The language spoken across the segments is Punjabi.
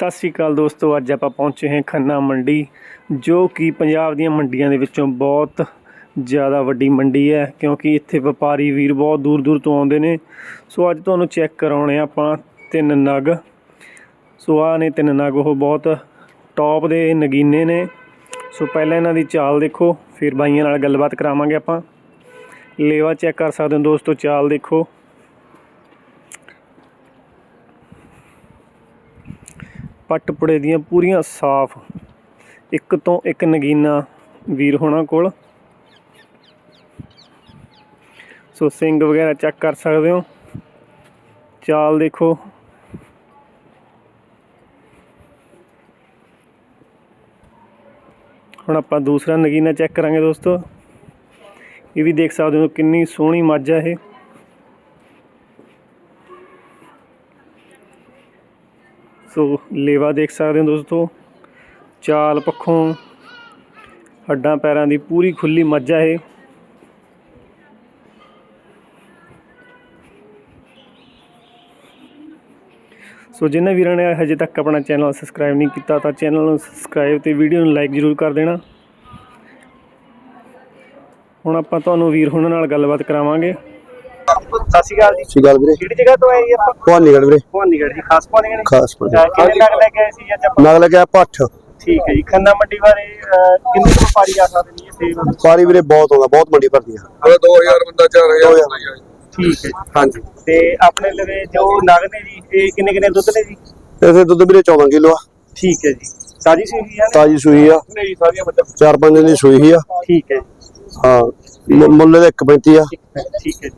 ਸਤਿ ਸ਼੍ਰੀ ਅਕਾਲ ਦੋਸਤੋ, ਅੱਜ ਆਪਾਂ ਪਹੁੰਚੇ ਹਾਂ ਖੰਨਾ ਮੰਡੀ, ਜੋ ਕਿ ਪੰਜਾਬ ਦੀਆਂ ਮੰਡੀਆਂ ਦੇ ਵਿੱਚੋਂ ਬਹੁਤ ਜ਼ਿਆਦਾ ਵੱਡੀ ਮੰਡੀ ਹੈ, ਕਿਉਂਕਿ ਇੱਥੇ ਵਪਾਰੀ ਵੀਰ ਬਹੁਤ ਦੂਰ ਦੂਰ ਤੋਂ ਆਉਂਦੇ ਨੇ। ਸੋ ਅੱਜ ਤੁਹਾਨੂੰ ਚੈੱਕ ਕਰਾਉਣੇ ਆ ਆਪਾਂ ਤਿੰਨ ਨਗ। ਸੋ ਆਹ ਨੇ ਤਿੰਨ ਨਗ, ਉਹ ਬਹੁਤ ਟੌਪ ਦੇ ਨਗੀਨੇ ਨੇ। ਸੋ ਪਹਿਲਾਂ ਇਹਨਾਂ ਦੀ ਚਾਲ ਦੇਖੋ, ਫਿਰ ਬਾਈਆਂ ਨਾਲ ਗੱਲਬਾਤ ਕਰਾਵਾਂਗੇ ਆਪਾਂ। ਲੇਵਾ ਚੈੱਕ ਕਰ ਸਕਦੇ ਹੋ ਦੋਸਤੋ, ਚਾਲ ਦੇਖੋ। ਪੱਟਪੜੇ ਦੀਆਂ ਪੂਰੀਆਂ ਸਾਫ਼। ਇੱਕ ਤੋਂ ਇੱਕ ਨਗੀਨਾ ਵੀਰ ਹੋਣਾ ਕੋਲ। ਸੋ ਸਿੰਗ ਵਗੈਰਾ ਚੈੱਕ ਕਰ ਸਕਦੇ ਹੋ। ਚਾਲ ਦੇਖੋ। ਹੁਣ ਆਪਾਂ ਦੂਸਰਾ ਨਗੀਨਾ ਚੈੱਕ ਕਰਾਂਗੇ ਦੋਸਤੋ। ਇਹ ਵੀ ਦੇਖ ਸਕਦੇ ਹੋ ਕਿੰਨੀ ਸੋਹਣੀ ਮੱਝ ਹੈ ਇਹ। ਸੋ ਲੇਵਾ ਦੇਖ ਸਕਦੇ ਹੋ ਦੋਸਤੋ। ਚਾਲ ਪੱਖੋਂ ਹੱਡਾਂ ਪੈਰਾਂ ਦੀ ਪੂਰੀ ਖੁੱਲੀ ਮੱਝ ਹੈ ਇਹ। ਸੋ ਜਿਨ੍ਹਾਂ ਵੀਰਾਂ ਨੇ ਹਜੇ ਤੱਕ ਆਪਣਾ ਚੈਨਲ ਸਬਸਕ੍ਰਾਈਬ ਨਹੀਂ ਕੀਤਾ ਤਾਂ ਚੈਨਲ ਨੂੰ ਸਬਸਕ੍ਰਾਈਬ ਤੇ ਵੀਡੀਓ ਨੂੰ ਲਾਈਕ ਜ਼ਰੂਰ ਕਰ ਦੇਣਾ। ਹੁਣ ਆਪਾਂ ਤੁਹਾਨੂੰ ਵੀਰ ਹੁਣਾਂ ਨਾਲ ਗੱਲਬਾਤ ਕਰਾਵਾਂਗੇ। ਸਤਿ ਸ਼੍ਰੀ ਅਕਾਲ ਜੀ। ਸ੍ਰੀ ਅਕਾਲ ਵੀਰੇ। ਕਿਹੜੀ ਜਗ੍ਹਾ ਤੋਂ ਆਏ ਜੀ ਆਪਾਂ? ਭਵਾਨੀਗੜ੍ਹ ਵੀਰੇ। ਭਵਾਨੀਗੜ੍ਹ ਜੀ ਖਾਸ ਭਵਾਨੀਗੜ੍ਹ ਖਾਸ ਅਹ ਕਿੰਨੇ ਲੱਗ ਲੈ ਕੇ ਆਏ ਸੀ ਅੱਜ ਆਪਾਂ? ਨਗ ਲੱਗਿਆ ਪੱਠ ਠੀਕ ਹੈ ਜੀ ਖੰਨਾ ਮੰਡੀ ਬਾਰੇ ਕਿੰਨੇ ਕੁ ਵਪਾਰੀ ਆ ਸਕਦੇ ਨੇ ਇੱਥੇ? ਪਾਰੀ ਵੀਰੇ ਬਹੁਤ ਆਉਂਦਾ ਬਹੁਤ ਮੰਡੀ ਭਰਦੀ ਆ। ਉਹ 2000 ਬੰਦਾ 4000 2000 ਬਣਾਈ ਹੋਈ। ਠੀਕ ਹੈ ਜੀ। ਹਾਂਜੀ। ਤੇ ਆਪਣੇ ਲਵੇ ਜੋ ਨਗ ਨੇ ਜੀ ਇਹ ਕਿੰਨੇ ਕਿੰਨੇ ਦੁੱਧ ਨੇ ਜੀ? ਇਥੇ ਦੁੱਧ ਵੀਰੇ 14 ਕਿਲੋ ਆ। ਠੀਕ ਹੈ ਜੀ। ਤਾਜੀ ਸੀ ਜੀ ਯਾਰ ਤਾਜੀ ਸੂਈ ਆ। ਨਹੀਂ ਸਾਰੀਆਂ ਬੰਦਾ ਚਾਰ ਪੰਜ ਦਿਨ ਦੀ ਸੂਈ ਆ। ਠੀਕ ਹੈ ਹਾਂ ਮੁ- ਮੁੱਲ ਦੇ 1.35 ਆ। ਠੀਕ ਹੈ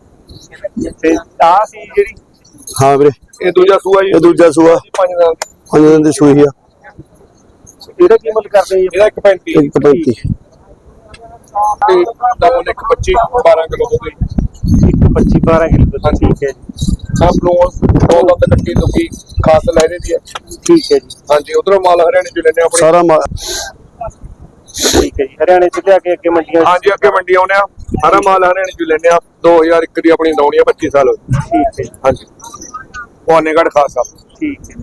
ਤੇ ਆ ਸੀ ਜਿਹੜੀ ਹਾਂ ਵੀਰੇ। ਇਹ ਦੂਜਾ ਸੂਆ ਜੀ। ਇਹ ਦੂਜਾ ਸੂਆ। ਪੰਜ ਨਾਲ ਪੰਜ ਦਿਨ ਦੀ ਸੂਈ ਆ। ਇਹਦਾ ਕੀ ਮੁੱਲ ਕਰਦੇ ਜੀ? ਇਹਦਾ 135 1.35 ਤੇ ਦਾ ਮੁੱਲ 125 12 ਕਿਲੋ ਹੋ ਗਈ 25 12 ਕਿਲੋ ਦੁੱਧ ਠੀਕ ਹੈ ਜੀ। ਸਭ ਨੂੰ ਦੋ ਦੋ ਤੇ ਕੱਟੀ ਦੁੱਕੀ ਖਾਸ ਲੈ ਰਹੀ ਹੈ ਠੀਕ ਹੈ ਜੀ। ਹਾਂਜੀ ਉਧਰੋਂ ਮਾਲ ਹਰਿਆਣੇ ਚ ਲੈਣੇ ਆਪਣੇ। ਸਾਰਾ ਮਾ- ਠੀਕ ਹੈ ਜੀ। ਹਰਿਆਣੇ ਚ ਲਿਆ ਕੇ ਅੱਗੇ ਮੰਡੀਆਂ ਹਾਂਜੀ ਅੱਗੇ ਮੰਡੀ ਆਉਣੇ ਆ ਸਾਰਾ ਮਾਲ ਹਰਿਆਣੇ ਚ ਲੈਣੇ ਆ 2001 ਦੀ ਆਪਣੀ ਲਾਉਣੀ ਆ 25 ਸਾਲ ਹੋਏ। ਠੀਕ ਹੈ ਹਾਂਜੀ। ਭਵਾਨੀਗੜ੍ਹ ਖਾਸ ਠੀਕ ਹੈ।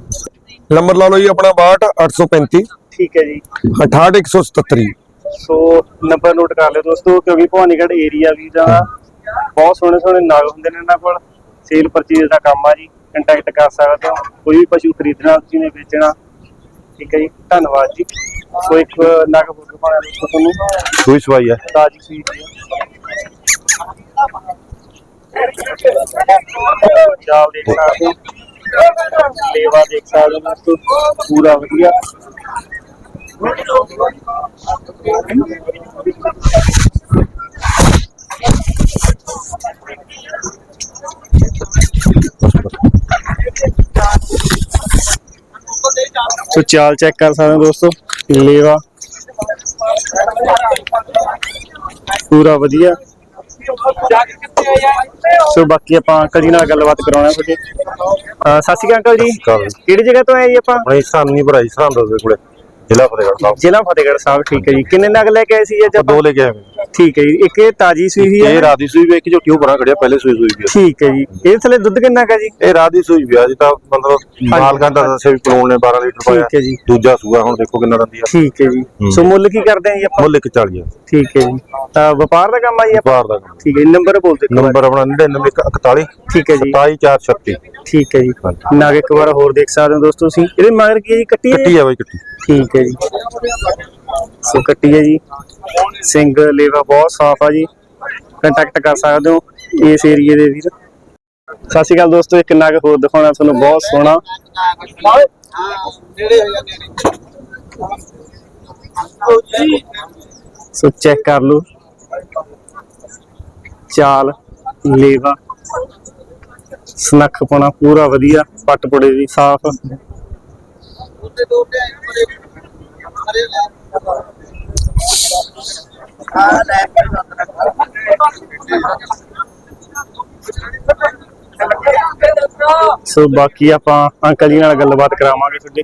ਨੰਬਰ ਲਾ ਲਓ ਜੀ ਆਪਣਾ 62 835 ਠੀਕ ਹੈ ਜੀ। 68 177 ਸੋ ਨੰਬਰ ਨੋਟ ਕਰ ਲਿਓ ਦੋਸਤੋ ਕਿਉਂਕਿ ਭਵਾਨੀਗੜ੍ਹ ਏਰੀਆ ਵੀ ਦਾ ਬਹੁਤ ਸੋਹਣੇ ਸੋਹਣੇ ਨਾਗ ਹੁੰਦੇ ਨੇ ਇਹਨਾਂ ਕੋਲ। ਸੇਲ ਪਰਚੇਜ਼ ਦਾ ਕੰਮ ਆ ਜੀ। ਕੰਟੈਕਟ ਕਰ ਸਕਦੇ ਹੋ। ਕੋਈ ਵੀ ਪਸ਼ੂ ਖਰੀਦਣਾ ਤੁਸੀਂ ਨੇ ਵੇਚਣਾ। ਠੀਕ ਹੈ ਜੀ। ਧੰਨਵਾਦ ਜੀ। ਸੋ ਇੱਕ ਨਗ ਫੋਟੋ ਦੋਸਤੋ ਤੁਹਾਨੂੰ ਸੂਈ ਸਵਾਈ ਤਾਜੀ ਸੂਈ ਹੋ। ਲੇਵਾ ਦੇਖ ਸਕਦੇ ਹੋ ਦੋਸਤੋ ਪੂਰਾ ਵਧੀਆ। ਸੋ ਚਾਲ ਚੈੱਕ ਕਰ ਸਕਦੇ ਹੋ ਦੋਸਤੋ ਲੇਵਾ ਪੂਰਾ ਵਧੀਆ ਸੋ ਬਾਕੀ ਆਪਾਂ ਅੰਕਲ ਜੀ ਨਾਲ ਗੱਲਬਾਤ ਕਰਾਉਣਾ ਤੁਹਾਡੇ ਅਹ ਸਤਿ ਸ਼੍ਰੀ ਅਕਾਲ ਅੰਕਲ ਜੀ ਅਕਾਲ ਜੀ। ਕਿਹੜੀ ਜਗ੍ਹਾ ਤੋਂ ਆਏ ਜੀ ਆਪਾਂ ਨਹੀਂ ਸਾਨੂੰ ਨਹੀਂ ਭਰਾਈ ਸਰਹੰਦ ਦੇ ਕੋਲੇ ਜ਼ਿਲ੍ਹਾ ਫਤਿਹਗੜ੍ਹ ਸਾਹਿਬ ਜ਼ਿਲ੍ਹਾ ਫਤਿਹਗੜ੍ਹ ਸਾਹਿਬ ਠੀਕ ਹੈ ਜੀ ਕਿੰਨੇ ਨਗ ਲੈ ਕੇ ਆਏ ਸੀ ਅੱਜ ਆਪਾਂ ਦੋ ਲੈ ਕੇ ਆਏ ਠੀਕ ਹੈ ਜੀ ਇੱਕ ਇਹ ਤਾਜੀ ਸੂਈ ਵੀ ਇਹ ਹੈ ਰਾਤ ਦੀ ਸੂਈ ਵੇਖ ਕੇ ਜੋ ਕਿਉਂ ਬਣਾ ਖੜਿਆ ਪਹਿਲੇ ਸੂਈ ਸੂਈ ਵੀ। ਠੀਕ ਹੈ ਜੀ ਇਹ ਥਲੇ ਦੁੱਧ ਕਿੰਨਾ ਕਾ ਜੀ ਇਹ ਰਾਤ ਦੀ ਸੂਈ ਵੀ ਆ ਜੀ ਤਾਂ ਮਤਲਬ ਮਾਲਕਾਂ ਦਾ ਦੱਸਿਆ ਵੀ ਪਲੋਣ ਨੇ 12 ਲੀਟਰ ਪਾਇਆ ਠੀਕ ਹੈ ਜੀ ਦੂਜਾ ਸੂਆ ਹੁਣ ਦੇਖੋ ਕਿੰਨਾ ਰੰਦੀ ਆ ਠੀਕ ਹੈ ਜੀ ਸੋ ਮੁੱਲ ਕੀ ਕਰਦੇ ਆ ਜੀ ਆਪਾਂ ਮੁੱਲ 140 ਆ ਠੀਕ ਹੈ ਜੀ ਤਾਂ ਵਪਾਰ ਦਾ ਕੰਮ ਆ ਜੀ ਆਪਾਂ ਬਾਹਰ ਦਾ ਕੰਮ। ਠੀਕ ਹੈ ਜੀ ਨੰਬਰ ਬੋਲ ਦਿਓ ਨੰਬਰ ਆਪਣਾ 9941 ਠੀਕ ਹੈ ਜੀ 27436 ਠੀਕ ਹੈ ਜੀ ਨਗ ਇੱਕ ਵਾਰ ਹੋਰ ਦੇਖ ਸਕਦੇ ਹੋ ਦੋਸਤੋ ਤੁਸੀਂ ਇਹਦੇ ਮਗਰ ਕੀ ਹੈ ਜੀ ਕੱਟੀ ਹੈ ਕੱਟੀ ਆ ਬਾਈ ਕੱਟੀ ਠੀਕ ਹੈ ਜੀ ਸੋ ਕੱਟੀ ਹੈ ਜੀ ਸਿੰਘ ਲੇਵਾ ਬਹੁਤ ਸਾਫ਼ ਆ ਜੀ। ਕੰਟੈਕਟ ਕਰ ਸਕਦੇ ਹੋ ਇਸ ਏਰੀਏ ਦੇ ਵੀਰ ਸਤਿ ਸ਼੍ਰੀ ਅਕਾਲ ਦੋਸਤੋ ਇੱਕ ਨਗ ਹੋਰ ਦਿਖਾਉਣਾ ਤੁਹਾਨੂੰ ਬਹੁਤ ਸੋਹਣਾ। ਸੋ ਚੈੱਕ ਕਰ ਲਓ। ਚਾਲ, ਲੇਵਾ, ਸਨੱਖ ਪਾਉਣਾ ਪੂਰਾ ਵਧੀਆ, ਪੱਟ ਪੁੜੇ ਵੀ ਸਾਫ਼। ਸੋ ਬਾਕੀ ਆਪਾਂ ਅੰਕਲ ਜੀ ਨਾਲ ਗੱਲਬਾਤ ਕਰਾਵਾਂਗੇ ਤੁਹਾਡੇ।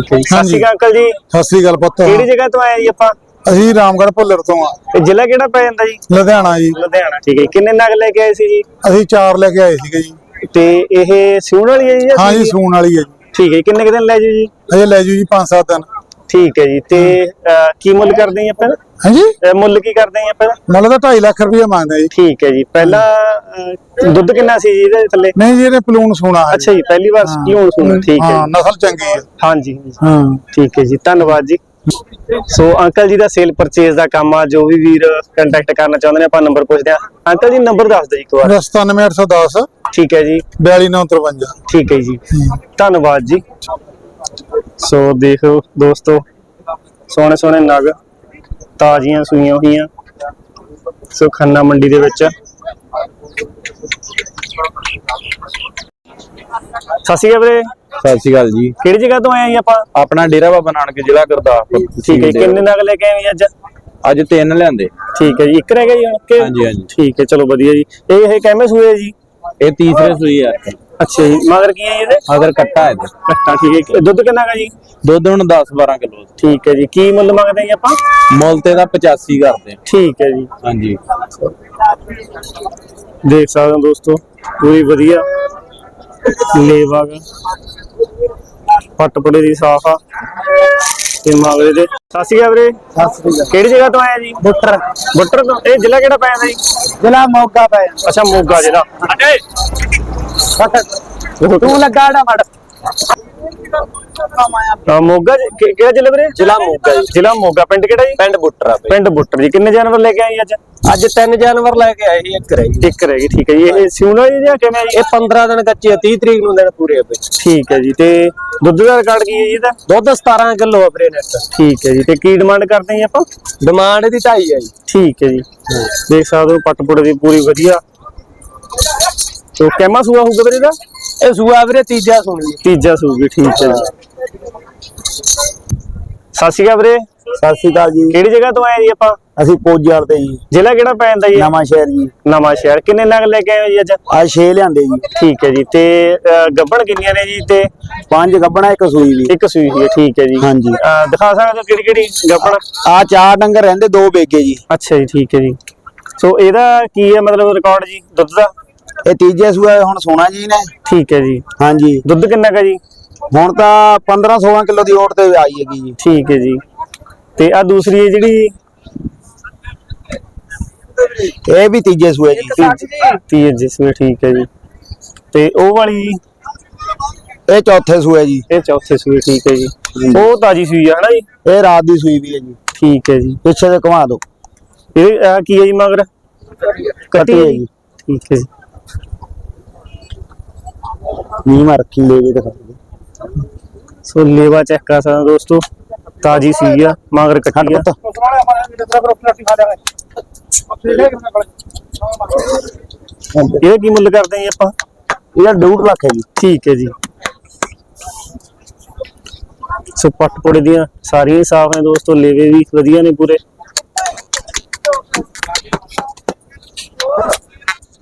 ਠੀਕ ਹੈ ਜੀ। ਸਤਿ ਸ਼੍ਰੀ ਅਕਾਲ ਅੰਕਲ ਜੀ। ਸਤਿ ਸ੍ਰੀ ਅਕਾਲ ਪੁੱਤ। ਕਿਹੜੀ ਜਗ੍ਹਾ ਤੋਂ ਆਏ ਜੀ ਆਪਾਂ? ਅਸੀਂ ਰਾਮਗੜ੍ਹ ਭੁੱਲਰ ਤੋਂ ਆ। ਤੇ ਜ਼ਿਲ੍ਹਾ ਕਿਹੜਾ ਪੈ ਜਾਂਦਾ ਜੀ? ਲੁਧਿਆਣਾ ਜੀ। ਲੁਧਿਆਣਾ ਠੀਕ ਹੈ ਜੀ। ਕਿੰਨੇ ਨਗ ਲੈ ਕੇ ਆਏ ਸੀ ਜੀ? ਅਸੀਂ ਚਾਰ ਲੈ ਕੇ ਆਏ ਸੀਗੇ ਜੀ। ਤੇ ਇਹ ਸਿਉਣ ਵਾਲੀ ਹੈ ਜੀ ਜਾਂ ਹਾਂ ਜੀ? ਸੂਣ ਵਾਲੀ ਹੈ ਜੀ। ਠੀਕ ਹੈ ਜੀ। ਕਿੰਨੇ ਕੁ ਦਿਨ ਲੈ ਜੂ ਜੀ? ਅਜੇ ਲੈ ਜੂ ਜੀ 5-7 ਦਿਨ। ਠੀਕ ਹੈ ਜੀ ਤੇ ਅਹ, ਕੀ ਮੁੱਲ ਕਰਦੇ ਜੀ ਆਪਾਂ ਹਾਂਜੀ? ਅਹ, ਮੁੱਲ ਕੀ ਕਰਦੇ ਜੀ ਆਪਾਂ ਮੁੱਲ ਤਾਂ 2.5 ਲੱਖ ਰੁਪਏ ਮੰਗਦਾ ਜੀ। ਠੀਕ ਹੈ ਜੀ ਪਹਿਲਾਂ ਅਹ, ਦੁੱਧ ਕਿੰਨਾ ਸੀ ਜੀ ਇਹਦੇ ਥੱਲੇ? ਨਹੀਂ ਜੀ ਇਹਨੇ ਪਲੂਨ ਸੋਣਾ ਹੈ। ਅੱਛਾ ਜੀ ਪਹਿਲੀ ਵਾਰ ਕਿਉਂ ਸੁਣੋ ਠੀਕ ਹੈ ਹਾਂ ਜੀ। ਨਸਲ ਚੰਗੀ ਹੈ। ਹਾਂਜੀ ਹਾਂ। ਠੀਕ ਹੈ ਜੀ ਧੰਨਵਾਦ ਜੀ। ਸੋ ਅੰਕਲ ਜੀ ਦਾ ਸੇਲ ਪਰਚੇਸ ਦਾ ਕੰਮ ਆ ਜੋ ਵੀ ਵੀਰ ਕੰਟੈਕਟ ਕਰਨਾ ਚਾਹੁੰਦੇ ਨੇ ਆਪਾਂ ਨੰਬਰ ਪੁੱਛਦੇ ਆ ਅੰਕਲ ਜੀ ਨੰਬਰ ਦੱਸ ਦਿਓ ਜੀ ਇੱਕ ਵਾਰ। 97810 ਠੀਕ ਹੈ ਜੀ। 42953 ਠੀਕ ਹੈ ਜੀ। ਧੰਨਵਾਦ ਜੀ। ਸੋ ਦੇਖੋ ਦੋਸਤੋ ਸੋਹਣੇ ਸੋਹਣੇ ਨਗ ਤਾਜ਼ੀਆਂ ਸੂਈਆਂ ਹੋਈਆਂ ਸੋ ਖੰਨਾ ਮੰਡੀ ਦੇ ਵਿੱਚ। ਸਤਿ ਸ਼੍ਰੀ ਅਕਾਲ ਵੀਰੇ। ਸਤਿ ਸ਼੍ਰੀ ਅਕਾਲ ਜੀ। ਕਿਹੜੀ ਜਗ੍ਹਾ ਤੋਂ ਆਏ ਆ ਜੀ ਆਪਾਂ? ਆਪਣਾ ਡੇਰਾ ਬਾਬਾ ਨਾਨਕ ਜ਼ਿਲ੍ਹਾ ਗੁਰਦਾਸਪੁਰ ਠੀਕ ਹੈ ਕਿੰਨੇ ਨਗ ਲੈ ਕੇ ਆਏ ਜੀ ਅੱਜ? ਅੱਜ ਤਿੰਨ ਲਿਆਂਦੇ। ਠੀਕ ਹੈ ਜੀ ਇੱਕ ਰਹਿ ਗਿਆ ਜੀ ਹੁਣ? ਹਾਂਜੀ, ਹਾਂਜੀ। ਠੀਕ ਹੈ ਚਲੋ ਵਧੀਆ ਜੀ। ਇਹ ਇਹ ਕਿਵੇਂ ਸੂਏ ਜੀ? ਇਹ ਤੀਸਰੇ ਸੂਈ ਆ ਅੱਛਾ ਜੀ। ਮਗਰ ਕੀ ਹੈ ਜੀ ਇਹਦੇ? ਅਗਰ ਕੱਟਾ ਹੈ ਤੇ ਕੱਟਾ ਠੀਕ ਹੈ। ਦੁੱਧ ਕਿੰਨਾ ਗਾ ਜੀ? ਦੁੱਧ ਹੁਣ 10 12 ਕਿਲੋ ਠੀਕ ਹੈ ਜੀ। ਕੀ ਮੁੱਲ ਮੰਗਦੇ ਜੀ ਆਪਾਂ? ਮੁੱਲ ਤੇ ਦਾ 85 ਕਰਦੇ ਆ। ਠੀਕ ਹੈ ਜੀ। ਹਾਂਜੀ। ਦੇਖ ਸਕਦੇ ਹੋ ਦੋਸਤੋ ਪੂਰੀ ਵਧੀਆ। ਲੇਵਾ ਗਾ। ਪੱਟ ਪੁੜੇ ਦੀ ਸਾਫ਼ ਆ। ਤੇ ਮਾਗਰੇ ਦੇ। ਸਤਿ ਸ਼੍ਰੀ ਅਕਾਲ ਵੀਰੇ। ਕਿਹੜੀ ਜਗ੍ਹਾ ਤੋਂ ਆਏ ਜੀ? ਬੁੱਟਰ। ਬੁੱਟਰ ਤੋਂ। ਇਹ ਜ਼ਿਲ੍ਹਾ ਕਿਹੜਾ ਪੈ ਜਾਂਦਾ ਜੀ? ਜ਼ਿਲ੍ਹਾ ਮੋਗਾ ਪੈ ਅੱਛਾ ਮੋਗਾ ਜ਼ਿਲ੍ਹਾ। ਤੂੰ ਲੱਗਾ ੜਾ ਮੜ। ਤਾਂ ਮੋਗਾ ਜੀ- ਕਿ- ਕਿਹੜਾ ਜ਼ਿਲ੍ਹਾ ਵੀਰੇ? ਜ਼ਿਲ੍ਹਾ ਮੋਗਾ ਜ਼ਿਲ੍ਹਾ ਮੋਗਾ। ਪਿੰਡ ਕਿਹੜਾ ਜੀ? ਪਿੰਡ ਬੁੱਟਰਾ ਪਿੰਡ ਬੁੱਟਰ ਜੀ। ਕਿੰਨੇ ਜਾਨਵਰ ਲੈ ਕੇ ਆਏ ਜੀ ਅੱਜ? ਅੱਜ ਤਿੰਨ ਜਾਨਵਰ ਲੈ ਕੇ ਆਏ ਸੀ ਇੱਕ ਰਹੀ ਇੱਕ ਰਹਿ ਗਈ ਠੀਕ ਹੈ ਜੀ। ਇਹ ਸਿਉਣਾ ਜੀ ਜਾਂ ਕਿਵੇਂ ਜੀ? ਇਹ 15 ਦਿਨ ਕੱਚੇ ਆ 30 ਤਰੀਕ ਨੂੰ ਦਿਨ ਪੂਰੇ ਆ ਬਈ। ਠੀਕ ਹੈ ਜੀ। ਤੇ ਦੁੱਧ ਦਾ ਰਿਕਾਰਡ ਕੀ ਹੈ ਜੀ ਇਹਦਾ? ਦੁੱਧ 17 ਕਿਲੋ ਆ ਵੀਰੇ ਨੈਟ ਠੀਕ ਹੈ ਜੀ। ਤੇ ਕੀ ਡਿਮਾਂਡ ਕਰਦੇ ਜੀ ਆਪਾਂ? ਡਿਮਾਂਡ ਇਹਦੀ 2.5 ਆ ਜੀ। ਠੀਕ ਹੈ ਜੀ। ਦੇਖ ਸਕਦੇ ਹੋ ਪੱਟਪੁੜੇ ਦੀ ਪੂਰੀ ਵਧੀਆ ਤੋ ਕਹਿਮਾ ਸੂਆ ਹੋਊਗਾ ਵੀਰੇ ਦਾ ਇਹ ਸੂਆ ਵੀਰੇ ਤੀਜਾ ਸੁਣੀ ਤੀਜਾ ਸੂਗੀ ਠੀਕ ਹੈ ਜੀ। ਸਤਿ ਸ਼੍ਰੀ ਅਕਾਲ ਵੀਰੇ। ਸਤਿ ਸ਼੍ਰੀ ਅਕਾਲ ਜੀ। ਕਿਹੜੀ ਜਗ੍ਹਾ ਤੋਂ ਆਏ ਜੀ ਆਪਾਂ? ਅਸੀਂ ਪੋਜਿਆਲ ਤੇ ਜੀ। ਜ਼ਿਲ੍ਹਾ ਕਿਹੜਾ ਪੈ ਜਾਂਦਾ ਜੀ? ਨਵਾਂ ਸ਼ਹਿਰ ਜੀ। ਨਵਾਂ ਸ਼ਹਿਰ। ਕਿੰਨੇ ਨਗ ਲੈ ਕੇ ਆਏ ਹੋ ਜੀ ਅੱਜ? ਆ ਛੇ ਲਿਆਂਦੇ ਜੀ। ਠੀਕ ਹੈ ਜੀ। ਤੇ ਗੱਭਣ ਕਿੰਨੀਆਂ ਨੇ ਜੀ ਤੇ? ਪੰਜ ਗੱਬਣਾ ਇੱਕ ਸੂਈ ਵੀ। ਇੱਕ ਸੂਈ ਹੈ ਠੀਕ ਹੈ ਜੀ। ਹਾਂਜੀ। ਦਿਖਾ ਸਕਦੇ ਹੋ ਕਿਹੜੀ ਕਿਹੜੀ ਗੱਭਣ ਆ ਚਾਰ ਡੰਗਰ ਰਹਿੰਦੇ ਦੋ ਬੇਗੇ ਜੀ। ਅੱਛਾ ਜੀ ਠੀਕ ਹੈ ਜੀ। ਸੋ ਇਹਦਾ ਕੀ ਹੈ ਮਤਲਬ ਰਿਕਾਰਡ ਜੀ? ਦੁੱਧ ਦਾ? ਇਹ ਤੀਜੇ ਸੂਆ ਹੁਣ ਸੋਨਾ ਜੀ ਨੇ। ਠੀਕ ਹੈ ਜੀ। ਹਾਂਜੀ। ਦੁੱਧ ਕਿੰਨਾ ਕਾ ਜੀ? ਹੁਣ ਤਾਂ 15 16 ਕਿਲੋ ਦੀ ਓਟ ਤੇ ਆਈ ਹੈਗੀ ਜੀ। ਠੀਕ ਹੈ ਜੀ। ਤੇ ਆ ਦੂਸਰੀ ਹੈ ਜਿਹੜੀ? ਇਹ ਵੀ ਤੀਜੇ ਸੂਏ ਜੀ। ਤੀਏ ਜਿਸਵੇਂ ਠੀਕ ਹੈ ਜੀ। ਤੇ ਉਹ ਵਾਲੀ? ਜੀ, ਇਹ ਚੌਥੇ ਸੂਏ ਜੀ। ਇਹ ਚੌਥੇ ਸੂਏ ਠੀਕ ਹੈ ਜੀ। ਉਹ ਤਾਜੀ ਸੂਈ ਆ ਹਨਾ ਜੀ? ਇਹ ਰਾਤ ਦੀ ਸੂਈ ਵੀ ਹੈ ਜੀ। ਠੀਕ ਹੈ ਜੀ। ਪਿੱਛੇ ਤੇ ਘੁਮਾ ਦਿਓ। ਇਹ ਕੀ ਹੈ ਜੀ ਮਗਰ? ਕੱਟੀ ਹੈ ਜੀ। ਠੀਕ ਹੈ ਜੀ। ਨੀ ਮਾਰ ਰੱਖੀ ਲੈ ਕੇ ਦਿਖਾ ਦਿਓ। ਸੋ ਲੇਵਾ ਚੈੱਕ ਕਰ ਸਕਦੇ ਹੋ ਦੋਸਤੋ ਤਾਜੀ ਸੂਈ ਆ ਮਗਰ ਕੱਟੀ ਆ। ਇਹਦਾ ਕੀ ਮੁੱਲ ਕਰਦੇ ਜੀ ਆਪਾਂ? ਇਹਦਾ 2 ਲੱਖ ਹੈ ਜੀ। ਠੀਕ ਹੈ ਜੀ। ਸੋ ਪਟਪੋੜੇ ਦੀਆਂ ਸਾਰੀਆਂ ਸਾਫ਼ ਨੇ ਦੋਸਤੋ ਲੇਵੇ ਵੀ ਵਧੀਆ ਨੇ ਪੂਰੇ।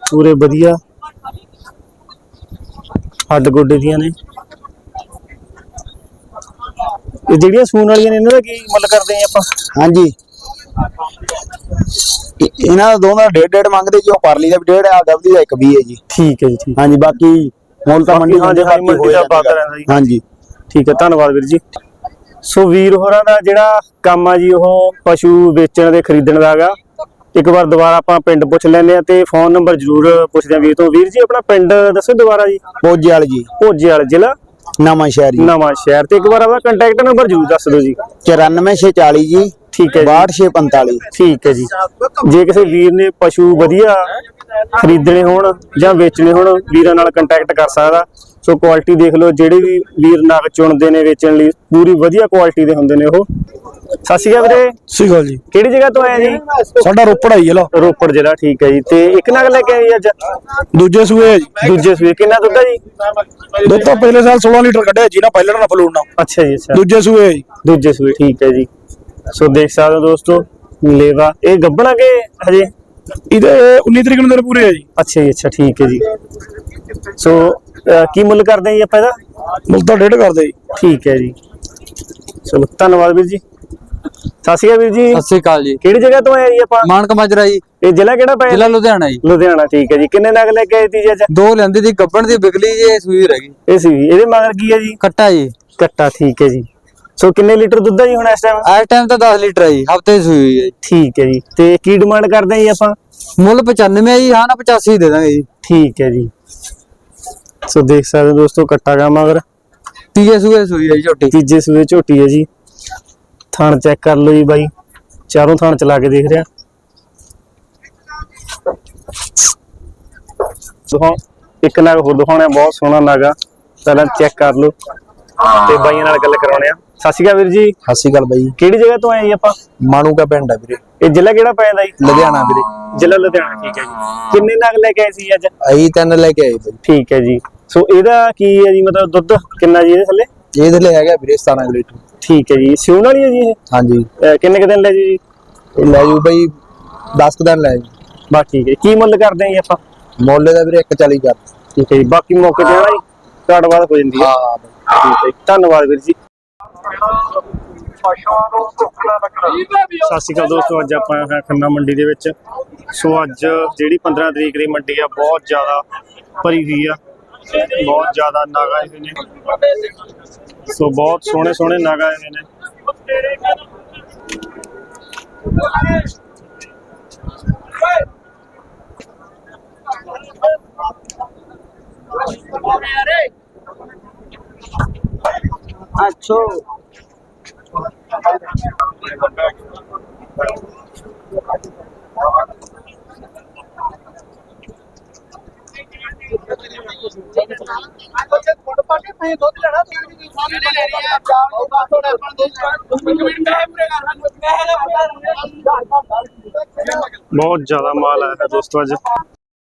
ਪੂਰੇ ਵਧੀਆ। ਹੱਡ ਗੋਡੇ ਦੀਆਂ ਨੇ। ਇਹ ਜਿਹੜੀਆਂ ਸੂਣ ਵਾਲੀਆਂ ਨੇ ਇਹਨਾਂ ਦਾ ਕੀ ਮੁੱਲ ਕਰਦੇ ਆ ਆਪਾਂ? ਹਾਂਜੀ। ਇਹ- ਇਹਨਾਂ ਦਾ ਦੋਨਾਂ ਦਾ ਡੇਢ ਡੇਢ ਮੰਗਦੇ ਜੀ ਉਹ ਪਰਲੀ ਦਾ ਵੀ ਡੇਢ ਆ ਗਵਦੀ ਦਾ ਇੱਕ ਵੀ ਹੈ ਜੀ। ਠੀਕ ਹੈ ਜੀ ਠੀਕ ਹਾਂਜੀ ਬਾਕੀ ਮੁੱਲ ਤਾਂ ਮੰਡੀ ਹਾਂਜੀ, ਹੁੰਦੀ, ਹਾਂਜੀ, ਬਾਕੀ ਮੰਡੀ ਦਾ ਹੋ ਬਾਤ ਜਾਂਦਾ ਰਹਿੰਦਾ ਜੀ। ਹਾਂਜੀ। ਠੀਕ ਹੈ ਧੰਨਵਾਦ ਵੀਰ ਜੀ। ਸੋ ਵੀਰ ਹੋਰਾਂ ਦਾ ਜਿਹੜਾ ਕੰਮ ਆ ਜੀ ਉਹ ਪਸ਼ੂ ਵੇਚਣ ਦੇ ਖਰੀਦਣ ਦਾ ਹੈਗਾ। ਇੱਕ ਵਾਰ ਦੁਬਾਰਾ ਆਪਾਂ ਪਿੰਡ ਪੁੱਛ ਲੈਂਦੇ ਆ ਤੇ ਫੋਨ ਨੰਬਰ ਜ਼ਰੂਰ ਪੁੱਛਦੇ ਆ ਵੀਰ ਤੋਂ। ਵੀਰ ਜੀ ਆਪਣਾ ਪਿੰਡ ਦੱਸੋ ਦੁਬਾਰਾ ਜੀ। ਪੋਜੇ ਵਾਲੇ ਜੀ। ਭੋਜੇ ਵਾਲਾ ਜ਼ਿਲ੍ਹਾ ਨਵਾਂ ਸ਼ਹਿਰ ਜੀ। ਨਵਾਂ ਸ਼ਹਿਰ ਤੇ ਇੱਕ ਵਾਰ ਆਪਣਾ ਕੰਟੈਕਟ ਨੰਬਰ ਜ਼ਰੂਰ ਦੱਸ ਦਿਓ ਜੀ। 94640 ਜੀ। ਠੀਕ ਹੈ ਜੀ। 6245 ਠੀਕ ਹੈ ਜੀ। ਜੇ ਕਿਸੇ ਵੀਰ ਨੇ ਪਸ਼ੂ ਵਧੀਆ ਖਰੀਦਣੇ ਹੋਣ ਜਾਂ ਵੇਚਣੇ ਹੋਣ ਵੀਰਾਂ ਨਾਲ ਕੰਟੈਕਟ ਕਰ ਸਕਦਾ। ਸੋ ਕੁਆਲਿਟੀ ਦੇਖ ਲਓ ਜਿਹੜੇ ਵੀ ਵੀਰ ਨਗ ਚੁਣਦੇ ਨੇ ਵੇਚਣ ਲਈ ਪੂਰੀ ਵਧੀਆ ਕੁਆਲਿਟੀ ਦੇ ਹੁੰਦੇ ਨੇ ਉਹ। ਸਤਿ ਸ਼੍ਰੀ ਅਕਾਲ ਵੀਰੇ। ਸਹੀ ਗੱਲ ਜੀ। ਕਿਹੜੀ ਜਗ੍ਹਾ ਤੋਂ ਆਏ ਜੀ? ਸਾਡਾ ਰੋਪੜ ਆਈ ਲੋ ਰੋਪੜ ਜ਼ਿਲ੍ਹਾ ਠੀਕ ਹੈ ਜੀ। ਤੇ ਇੱਕ ਨਗ ਲੈ ਕੇ ਆਏ ਜੀ ਅੱਜ? ਦੂਜੇ ਸੂਏ ਹੈ ਜੀ। ਦੂਜੇ ਸੂਏ ਕਿੰਨਾ ਦੁੱਧ ਹੈ ਜੀ? ਦੁੱਧ ਤਾਂ ਪਹਿਲੇ ਸਾਲ 16 ਲੀਟਰ ਕੱਢਿਆ ਜੀ ਨਾ ਪਹਿਲੇ ਨਾਲ। ਫਲੂਣਾ ਅੱਛਾ ਜੀ ਅੱਛਾ। ਦੂਜੇ ਸੂਏ ਹੈ ਜੀ। ਦੂਜੇ ਸੂਏ ਠੀਕ ਹੈ ਜੀ। ਸੋ ਦੇਖ ਸਕਦੇ ਹੋ ਦੋਸਤੋ ਲੇਵਾ। ਇਹ ਗੱਬਣਾ ਕੇ ਹਜੇ? ਇਹਦੇ 19 ਤਰੀਕ ਨੂੰ ਦਿਨ ਪੂਰੇ ਹੈ ਜੀ। ਅੱਛਾ ਜੀ ਅੱਛਾ ਠੀਕ ਹੈ ਜੀ। ਸੋ ਕੀ ਮੁੱਲ ਕਰਦੇ ਜੀ ਆਪਾਂ ਇਹਦਾ? ਮੁੱਲ ਤਾਂ ਡੇਢ ਕਰਦੇ ਜੀ। ਠੀਕ ਹੈ ਜੀ। ਚਲੋ ਧੰਨਵਾਦ ਵੀਰ ਜੀ। ਸਤਿ ਸ਼੍ਰੀ ਅਕਾਲ ਵੀਰ ਜੀ। ਸਤਿ ਸ਼੍ਰੀ ਅਕਾਲ ਜੀ। ਕਿਹੜੀ ਜਗ੍ਹਾ ਤੋਂ ਆਏ ਜੀ ਆਪਾਂ? ਮਾਨਕ ਮਾਜਰਾ ਜੀ। ਇਹ ਜ਼ਿਲ੍ਹਾ ਕਿਹੜਾ ਪੈ ਜ਼ਿਲ੍ਹਾ ਲੁਧਿਆਣਾ ਜੀ। ਲੁਧਿਆਣਾ ਠੀਕ ਹੈ ਜੀ। ਕਿੰਨੇ ਨਗ ਲੈ ਕੇ ਆਏ ਤੀ ਜੀ ਅੱਜ? ਦੋ ਲੈਂਦੀ ਦੀ ਗੱਬਣ ਦੀ ਬਿਗਲੀ ਜੀ ਇਹ ਸੂਈ ਰਹਿ ਗਈ ਇਹ ਸੀ ਇਹਦੇ ਮਗਰ ਕੀ ਹੈ ਜੀ? ਕੱਟਾ ਜੀ। ਕੱਟਾ ਠੀਕ ਹੈ ਜੀ। ਸੋ ਕਿੰਨੇ ਲੀਟਰ ਦੁੱਧ ਹੈ ਜੀ ਹੁਣ ਇਸ ਟਾਈਮ ਇਸ ਟਾਈਮ ਤਾਂ 10 ਲੀਟਰ ਹੈ ਜੀ। ਹਫ਼ਤੇ ਦੀ ਸੂਈ ਹੋਈ ਹੈ। ਠੀਕ ਹੈ ਜੀ। ਤੇ ਕੀ ਡਿਮਾਂਡ ਕਰਦੇ ਆ ਜੀ ਆਪਾਂ? ਮੁੱਲ 95 ਹੈ ਜੀ। ਹਾਂ ਨਾ 85 ਦੇ ਦਾਂਗੇ ਜੀ। ਠੀਕ ਹੈ ਜੀ। ਸੋ ਦੇਖ ਸਕਦੇ ਹੋ ਦੋਸਤੋ ਕੱਟਾ ਗਾ ਮਗਰ। ਤੀਏ ਸੂਏ ਸੂਈ ਹੈ ਜੀ ਝੋਟੀ। ਤੀਜੇ ਸੂਏ ਝੋਟੀ ਹੈ ਜੀ। ਥਣ ਚੈੱਕ ਕਰ ਲਓ ਜੀ ਬਾਈ। ਚਾਰੋਂ ਥਣ ਚਲਾ ਕੇ ਦੇਖ ਰਿਹਾ। ਸੋ ਇੱਕ ਨਗ ਹੋਰ ਦਿਖਾਉਣਾ ਬਹੁਤ ਸੋਹਣਾ ਨਗਾ ਪਹਿਲਾਂ ਚੈੱਕ ਕਰ ਲਓ। ਤੇ ਬਾਈਆਂ ਨਾਲ ਗੱਲ ਕਰਾਉਣੇ ਆ। ਸਤਿ ਸ਼੍ਰੀ ਅਕਾਲ ਵੀਰ ਜੀ। ਸਤਿ ਸ਼੍ਰੀ ਅਕਾਲ ਬਾਈ। ਕਿਹੜੀ ਜਗ੍ਹਾ ਤੋਂ ਆਏ ਜੀ ਆਪਾਂ? ਮਾਣੂ ਕਾ ਪਿੰਡ ਹੈ ਵੀਰੇ। ਇਹ ਜ਼ਿਲ੍ਹਾ ਕਿਹੜਾ ਪੈਂਦਾ ਜੀ? ਲੁਧਿਆਣਾ ਵੀਰੇ। ਜ਼ਿਲ੍ਹਾ ਲੁਧਿਆਣਾ ਠੀਕ ਹੈ ਜੀ। ਕਿੰਨੇ ਨਗ ਲੈ ਕੇ ਆਏ ਸੀ ਅੱਜ? ਅਸੀਂ ਤਿੰਨ ਲੈ ਕੇ ਆਏ ਬਾਈ। ਠੀਕ ਹੈ ਜੀ। ਸੋ ਇਹਦਾ ਕੀ ਹੈ ਜੀ? ਮਤਲਬ ਦੁੱਧ ਕਿੰਨਾ ਜੀ ਇਹਦੇ ਥੱਲੇ? ਇਹਦੇ ਲਈ ਹੈਗਾ ਵੀਰੇ 17 ਲੀਟਰ। ਠੀਕ ਹੈ ਜੀ। ਸਿਉਣ ਵਾਲੀ ਹੈ ਜੀ ਇਹ? ਹਾਂਜੀ। ਕਿੰਨੇ ਕੁ ਦਿਨ ਲੈ ਜੀ ਇਹ ਲੈ ਜੂ ਬਾਈ 10 ਦਿਨ ਲੈ ਜੂ ਬਸ ਠੀਕ ਹੈ ਕੀ ਮੁੱਲ ਕਰਦੇ ਆਂ ਜੀ ਆਪਾਂ? ਮੁੱਲ ਦਾ ਵੀਰੇ 140 ਕਰ। ਠੀਕ ਹੈ ਜੀ। ਬਾਕੀ ਮੌਕੇ ਤੇ ਨਾ ਜੀ ਘਾਟ ਬਾਅਦ ਹੋ ਜਾਂਦੀ ਹੈ। ਹਾਂ। ਠੀਕ ਹੈ ਜੀ, ਧੰਨਵਾਦ ਵੀਰ ਜੀ। ਸਤਿ ਸ਼੍ਰੀ ਅਕਾਲ ਦੋਸਤੋ ਅੱਜ ਆਪਾਂ ਆਏ ਹਾਂ ਖੰਨਾ ਮੰਡੀ ਦੇ ਵਿੱਚ। ਸੋ ਅੱਜ ਜਿਹੜੀ 15 ਤਰੀਕ ਦੀ ਮੰਡੀ ਆ ਬਹੁਤ ਜ਼ਿਆਦਾ ਭਰੀ ਹੋਈ ਆ। ਬਹੁਤ ਜ਼ਿਆਦਾ ਨਾਗ ਆਏ ਹੋਏ ਨੇ। ਸੋ ਬਹੁਤ ਸੋਹਣੇ ਸੋਹਣੇ ਨਾਗ ਆਏ ਹੋਏ ਨੇ ਬਹੁਤ ਜ਼ਿਆਦਾ ਮਾਲ ਆਇਆ ਹੈ ਦੋਸਤੋ ਅੱਜ